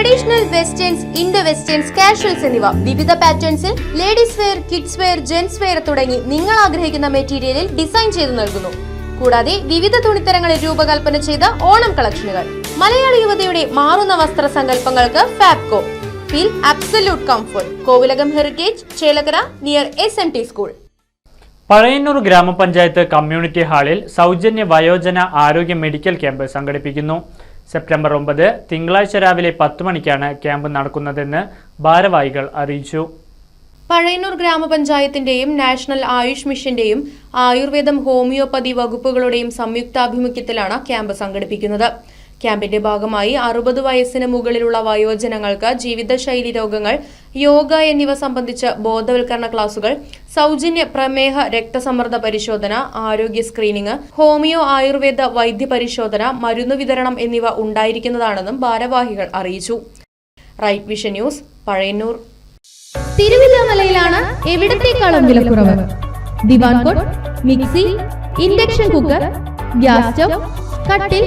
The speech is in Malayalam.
Traditional westerns Indo westerns casuals എന്നിവ. വിവിധ പാറ്റേൺസിൽ ladies wear kids wear gents wear തുടങ്ങി നിങ്ങൾ ആഗ്രഹിക്കുന്ന മെറ്റീരിയലിൽ ഡിസൈൻ ചെയ്തു നൽകുന്നു. കൂടാതെ വിവിധ തുണിത്തരങ്ങളിൽ രൂപകൽപ്പന ചെയ്ത ഓണം കളക്ഷനുകൾ. മലയാള യുവതയുടെ മാറുന്ന വസ്ത്ര സങ്കല്പങ്ങൾക്ക് Fabco. Feel absolute comfort. Kovilakam heritage Chelakkara near S N T school. Pazhayannur ഗ്രാമപഞ്ചായത്ത് കമ്മ്യൂണിറ്റി ഹാളിൽ സൗജന്യ വയോജന ആരോഗ്യ മെഡിക്കൽ ക്യാമ്പ് സംഘടിപ്പിക്കുന്നു. സെപ്റ്റംബർ ഒമ്പത് തിങ്കളാഴ്ച രാവിലെ പത്ത് മണിക്കാണ് ക്യാമ്പ് നടക്കുന്നതെന്ന് ഭാരവാഹികൾ അറിയിച്ചു. പഴയന്നൂർ ഗ്രാമപഞ്ചായത്തിന്റെയും നാഷണൽ ആയുഷ് മിഷന്റെയും ആയുർവേദം ഹോമിയോപ്പതി വകുപ്പുകളുടെയും സംയുക്താഭിമുഖ്യത്തിലാണ് ക്യാമ്പ് സംഘടിപ്പിക്കുന്നത്. ക്യാമ്പിന്റെ ഭാഗമായി അറുപത് വയസ്സിന് മുകളിലുള്ള വയോജനങ്ങൾക്ക് ജീവിതശൈലി രോഗങ്ങൾ യോഗ എന്നിവ സംബന്ധിച്ച ബോധവൽക്കരണ ക്ലാസുകൾ സൗജന്യ പ്രമേഹ രക്തസമ്മർദ്ദ പരിശോധന ആരോഗ്യ സ്ക്രീനിംഗ് ഹോമിയോ ആയുർവേദ വൈദ്യ പരിശോധന മരുന്ന് വിതരണം എന്നിവ ഉണ്ടായിരിക്കുന്നതാണെന്നും ഭാരവാഹികൾ അറിയിച്ചു. Right vision news Pazhayannur. തിരുവില്ലാമലയിലാണ് എവിടത്തേക്കാളും വിലക്കുറവ്? ദിവാൻ mixie induction cooker gas stove കട്ടിൽ